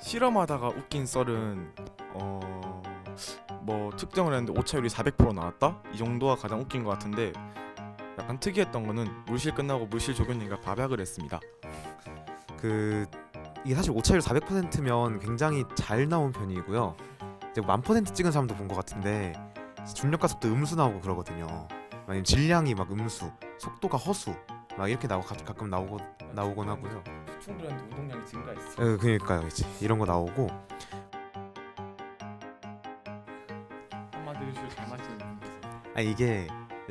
실험하다가 웃긴 썰은 어... 뭐 특정을 했는데 오차율이 400% 나왔다? 이 정도가 가장 웃긴 것 같은데 약간 특이했던 거는 물실 끝나고 물실 조교님과 밥약을 했습니다. 그 이게 사실 오차율 400%면 굉장히 잘 나온 편이고요. 이제 만 퍼센트 찍은 사람도 본 것 같은데 중력과 속도 음수 나오고 그러거든요. 아니면 질량이 막 음수, 속도가 허수 막 이렇게 나오고 가, 가끔 나오고 나오곤 하고요. 충분한데 운동량이 증가했어. 에, 그러니까요, 이제 이런 거 나오고 한마디로 술 잘 마시는 아 이게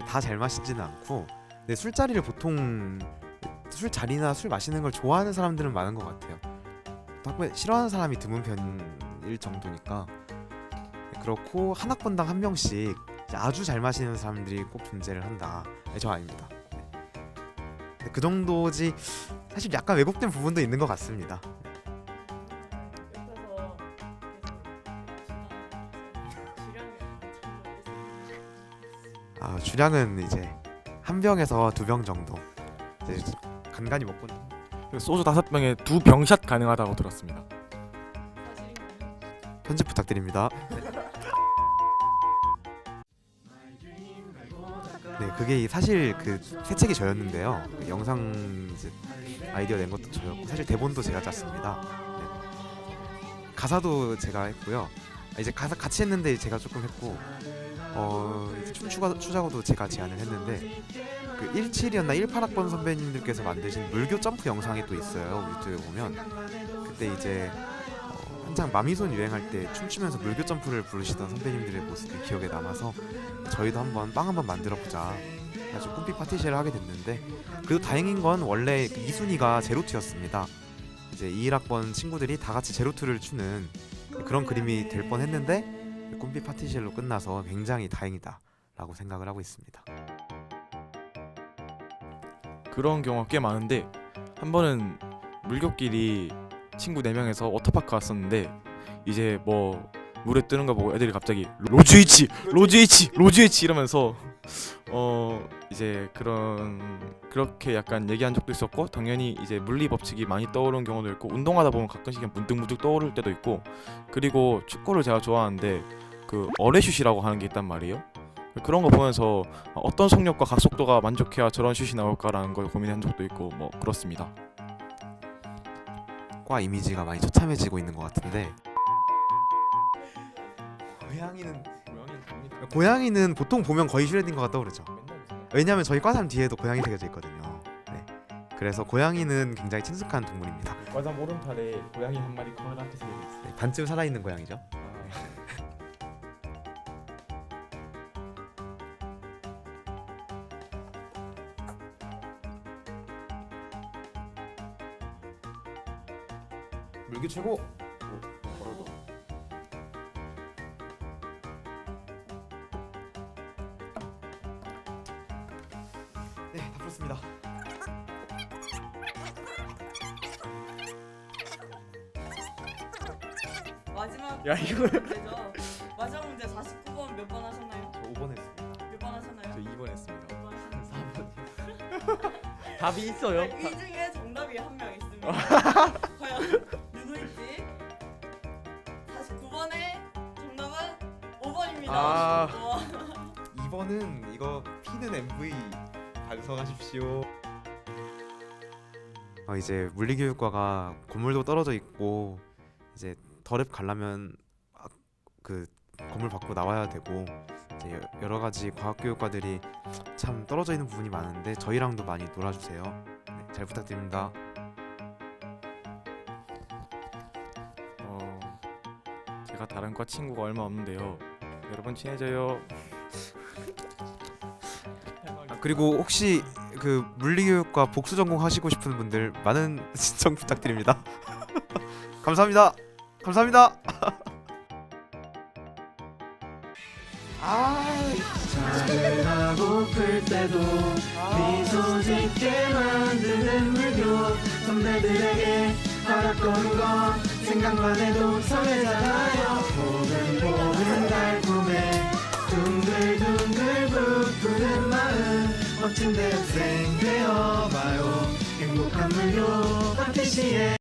다 잘 마시지는 않고 근데 술자리를 보통 술자리나 술 마시는 걸 좋아하는 사람들은 많은 것 같아요. 덕분에 싫어하는 사람이 드문 편일 정도니까 네, 그렇고 한 학번당 한 명씩 아주 잘 마시는 사람들이 꼭 존재를 한다. 네, 저 아닙니다. 네. 그 정도지 사실 약간 왜곡된 부분도 있는 것 같습니다. 아 주량은 이제 한 병에서 두 병 정도 이제 간간히 먹고 소주 다섯 병에 두 병샷 가능하다고 들었습니다. 편집 부탁드립니다. 네, 그게 사실 그 새 책이 저였는데요. 그 영상 이제 아이디어 낸 것도 저였고 사실 대본도 제가 짰습니다. 네. 가사도 제가 했고요. 아, 이제 가사 같이 했는데 제가 조금 했고 어 이제 춤 추가 추자고도 제가 제안을 했는데 그 17이었나 18학번 선배님들께서 만드신 물교 점프 영상이 또 있어요 유튜브에 보면 그때 이제 어, 한창 마미손 유행할 때 춤추면서 물교 점프를 부르시던 선배님들의 모습이 기억에 남아서 저희도 한번 빵 한번 만들어 보자. 아주 꿈빛 파티시를 하게 됐는데 그래도 다행인 건 원래 그 이순이가 제로투였습니다. 이제 21학번 친구들이 다 같이 제로투를 추는 그런 그림이 될 뻔했는데 꿈빛 파티시로 끝나서 굉장히 다행이다 라고 생각을 하고 있습니다. 그런 경우가 꽤 많은데 한 번은 물교끼리 친구 네 명에서 워터파크 왔었는데 이제 뭐 물에 뜨는 거 보고 애들이 갑자기 로즈이치 로즈이치 로즈이치 이러면서 어 이제 그런 그렇게 약간 얘기한 적도 있었고 당연히 이제 물리 법칙이 많이 떠오르는 경우도 있고 운동하다 보면 가끔씩 문득문득 떠오를 때도 있고 그리고 축구를 제가 좋아하는데 그 어레슛이라고 하는 게 있단 말이에요. 그런 거 보면서 어떤 속력과 각속도가 만족해야 저런 슛이 나올까라는 걸 고민한 적도 있고 뭐 그렇습니다. 과 이미지가 많이 처참해지고 있는 것 같은데 고양이는 고양이는 보통 보면 거의 슈레딩거가 떠오르죠. 왜냐하면 저희 과사람 뒤에도 고양이 새겨져 있거든요. 네. 그래서 고양이는 굉장히 친숙한 동물입니다. 과장 오른팔에 고양이 한 마리 커다랗게 생겨 있어요. 네, 반쯤 살아있는 고양이죠. 물기 최고. 네, 다 풀었습니다. 마지막 야, 이거- 문제죠. 마지막 문제 49번 몇 번 하셨나요? 저 5번 했습니다. 몇번 하셨나요? 2번 했습니다. 몇 번 하셨나요? 답이 있어요. 이 중에 정답이 한 명 있습니다. 과연 5번입니다. 아. 2번은 이거 P는 MV 반성하십시오. 어 이제 물리교육과가 건물도 떨어져 있고 이제 덜앱 가려면 아, 그 건물 밖으로 나와야 되고 이제 여- 여러 가지 과학교육과들이 참 떨어져 있는 부분이 많은데 저희랑도 많이 놀아주세요. 네, 잘 부탁드립니다. 어, 제가 다른 과 친구가 얼마 없는데요. 여러분 친해져요. 아, 그리고 혹시 그 물리교육과 복수 전공 하시고 싶은 분들 많은 신청 부탁드립니다. 감사합니다. 감사합니다. 아, 자그라 고플 때도 미소 짓게 만드는 물교 선배들에게 허락 거는 건 생각만 해도 설레잖아요 보글보글 달